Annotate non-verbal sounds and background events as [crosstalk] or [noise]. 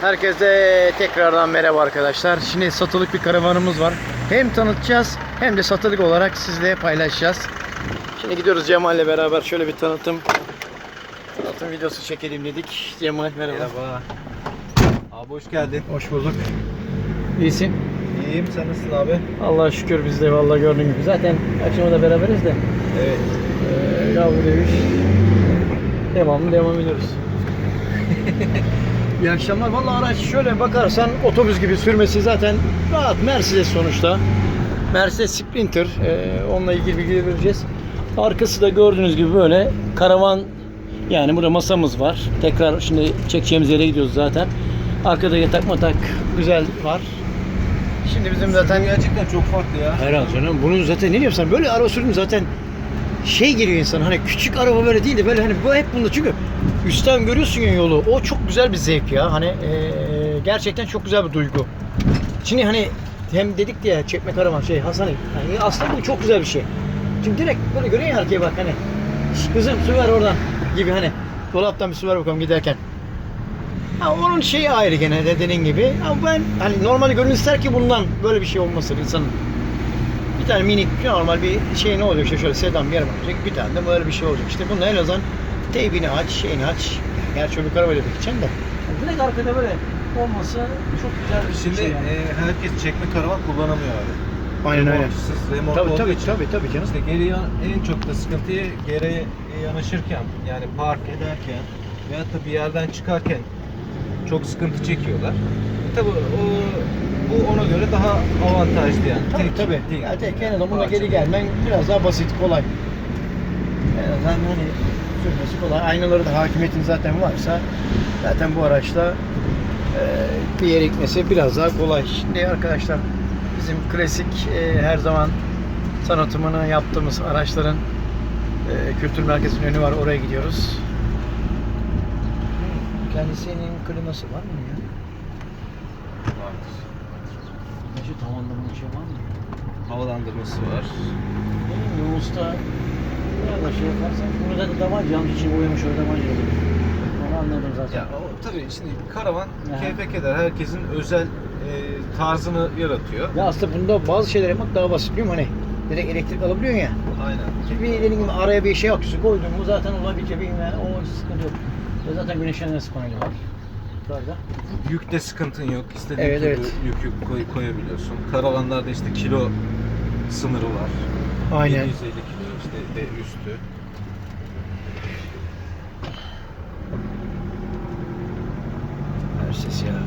Herkese tekrardan merhaba arkadaşlar. Şimdi satılık bir karavanımız var. Hem tanıtacağız hem de satılık olarak sizle paylaşacağız. Şimdi gidiyoruz Cemal'le beraber şöyle bir tanıtım tanıtım videosu çekelim dedik. Cemal merhaba. Merhaba. Abi hoş geldin. Hoş bulduk. İyisin. İyiyim sen nasılsın abi? Allah'a şükür biz de vallahi gördüğün gibi. Zaten akşama da beraberiz de. Evet. Ee, yavru dövüş. Devamlı devam ediyoruz. [laughs] İyi akşamlar. Vallahi araç şöyle bakarsan otobüs gibi sürmesi zaten rahat. Mercedes sonuçta. Mercedes Sprinter. Ee, onunla ilgili bilgi vereceğiz. Arkası da gördüğünüz gibi böyle karavan yani burada masamız var. Tekrar şimdi çekeceğimiz yere gidiyoruz zaten. Arkada yatak matak güzel var. Şimdi bizim zaten gerçekten çok farklı ya. Herhalde canım. Bunun zaten ne sen böyle araba sürdüm zaten şey geliyor insan hani küçük araba böyle değil de böyle hani bu hep bunda çünkü üstten görüyorsun ya yolu o çok güzel bir zevk ya hani eee, gerçekten çok güzel bir duygu. Şimdi hani hem dedik diye çekme karavan şey Hasan hani aslında bu çok güzel bir şey. Şimdi direkt böyle görüyor ya arkaya bak hani "Şş, kızım su ver oradan gibi hani dolaptan bir su ver bakalım giderken. Ha, onun şeyi ayrı gene de dediğin gibi. Ama ben hani normalde gönül ister ki bundan böyle bir şey olmasın insanın. Bir tane minik normal bir şey ne oluyor işte şöyle sedan bir yer olacak. Bir tane de böyle bir şey olacak. İşte bunda en azından teybini aç, şeyini aç. Gerçi öbür karabayla da gideceksin de. Yani direkt arkada böyle olması çok güzel bir Şimdi şey yani. e, herkes çekme karavan kullanamıyor abi. aynen aynen. Remorksuz, remork Tabii tabii için. tabii tabii canım. İşte geri yan- en çok da sıkıntıyı geri yanaşırken yani park ederken veyahut da bir yerden çıkarken çok sıkıntı çekiyorlar. E tabi o bu ona göre daha avantajlı yani. Tabii Tek- tabii. tek- Yani tek en azından buna geri gelmen biraz daha basit, kolay. En azından hani sürmesi kolay. Aynaları da hakimiyetin zaten varsa zaten bu araçla e, bir yere gitmesi biraz daha kolay. Şimdi arkadaşlar bizim klasik e, her zaman tanıtımını yaptığımız araçların e, kültür merkezinin önü var. Oraya gidiyoruz. Kendisinin kliması var mı ya? Vardır. Güneşi tavanlama şey var mı? Havalandırması var. Benim Yunus'ta da şey yaparsan bunu da yanlış için boyamış öyle davanca olur. Onu anladım zaten. Ya o tabii şimdi karavan Aha. keyfe keder. Herkesin özel e, tarzını yaratıyor. Ya aslında bunda bazı şeyler yapmak daha basit biliyor musun? Hani direkt elektrik alabiliyorsun ya. Aynen. İşte bir dediğin gibi araya bir şey aküsü koydun mu zaten olabilecek bir yani o sıkıntı yok. Ve zaten güneş enerjisi paneli var. Yukarıda. Yükte sıkıntın yok. İstediğin Evet, gibi evet. yük yük koy, koyabiliyorsun. Karavanlarda işte kilo sınırı var. Aynen. 750 kilo üstü.